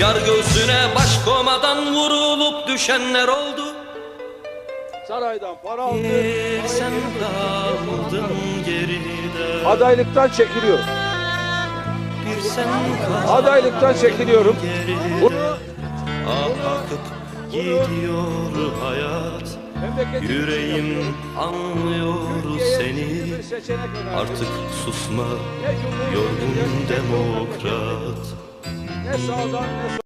Yar göğsüne baş komadan vurulup düşenler oldu Saraydan para aldı. Bir sen kaldın geride Adaylıktan çekiliyorum. Bir sen Adaylıktan çekiliyorum. geride akıp gidiyor hayat Yüreğim anlıyor seni. Artık susma yorgun demokrat Ne sağdan ne